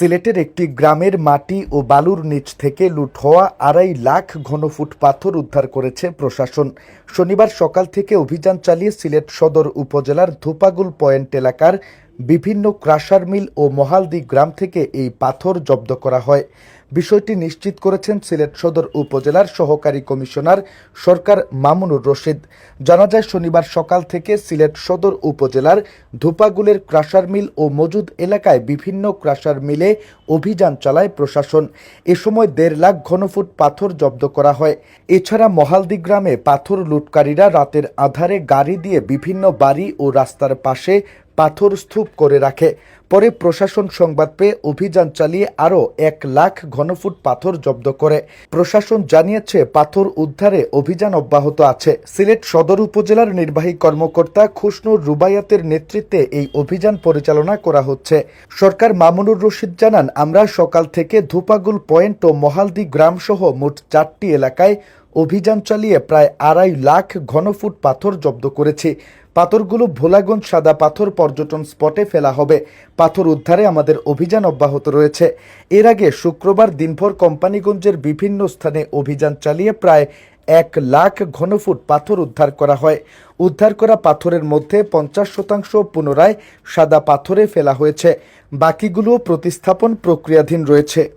সিলেটের একটি গ্রামের মাটি ও বালুর নিচ থেকে লুট হওয়া আড়াই লাখ ঘনফুট পাথর উদ্ধার করেছে প্রশাসন। শনিবার সকাল থেকে অভিযান চালিয়ে সিলেট সদর উপজেলার ধোপাগুল পয়েন্ট এলাকার বিভিন্ন ক্রাশার মিল ও মহালদি গ্রাম থেকে এই পাথর জব্দ করা হয়। বিষয়টি নিশ্চিত করেছেন সিলেট সদর উপজেলার সহকারী কমিশনার সরকার মামুনুর রশিদ। জানা যায়, শনিবার সকাল থেকে সিলেট সদর উপজেলার ধোপাগুলের ক্রাশার মিল ও মজুদ এলাকায় বিভিন্ন ক্রাশার মিলে অভিযান চালায় প্রশাসন। এ সময় দেড় লাখ ঘনফুট পাথর জব্দ করা হয়। এছাড়া মহালদি গ্রামে পাথর লুটকারীরা রাতের আধারে গাড়ি দিয়ে বিভিন্ন বাড়ি ও রাস্তার পাশে পাথর স্তূপ করে রাখে। পরে প্রশাসন সংবাদ পেয়ে অভিযান চালিয়ে আরও এক লাখ ঘনফুট পাথর জব্দ করে। প্রশাসন জানিয়েছে, পাথর উদ্ধারে অভিযান অব্যাহত আছে। সিলেট সদর উপজেলার নির্বাহী কর্মকর্তা খুশনুর রুবায়াতের নেতৃত্বে এই অভিযান পরিচালনা করা হচ্ছে। সরকার মামুনুর রশিদ জানান, আমরা সকাল থেকে ধুপাগুল পয়েন্ট ও মহালদি গ্রাম সহ মোট চারটি এলাকায় অভিযান চালিয়ে প্রায় আড়াই লাখ ঘনফুট পাথর জব্দ করেছি। পাথরগুলো ভোলাগঞ্জ সাদা পাথর পর্যটন স্পটে ফেলা হবে। পাথর উদ্ধারে আমাদের অভিযান অব্যাহত রয়েছে। এর আগে শুক্রবার দিনভর কোম্পানিগঞ্জের বিভিন্ন স্থানে অভিযান চালিয়ে প্রায় এক লাখ ঘনফুট পাথর উদ্ধার করা হয়। উদ্ধার করা পাথরের মধ্যে পঞ্চাশ শতাংশ পুনরায় সাদা পাথরে ফেলা হয়েছে। বাকিগুলো প্রতিস্থাপন প্রক্রিয়াধীন রয়েছে।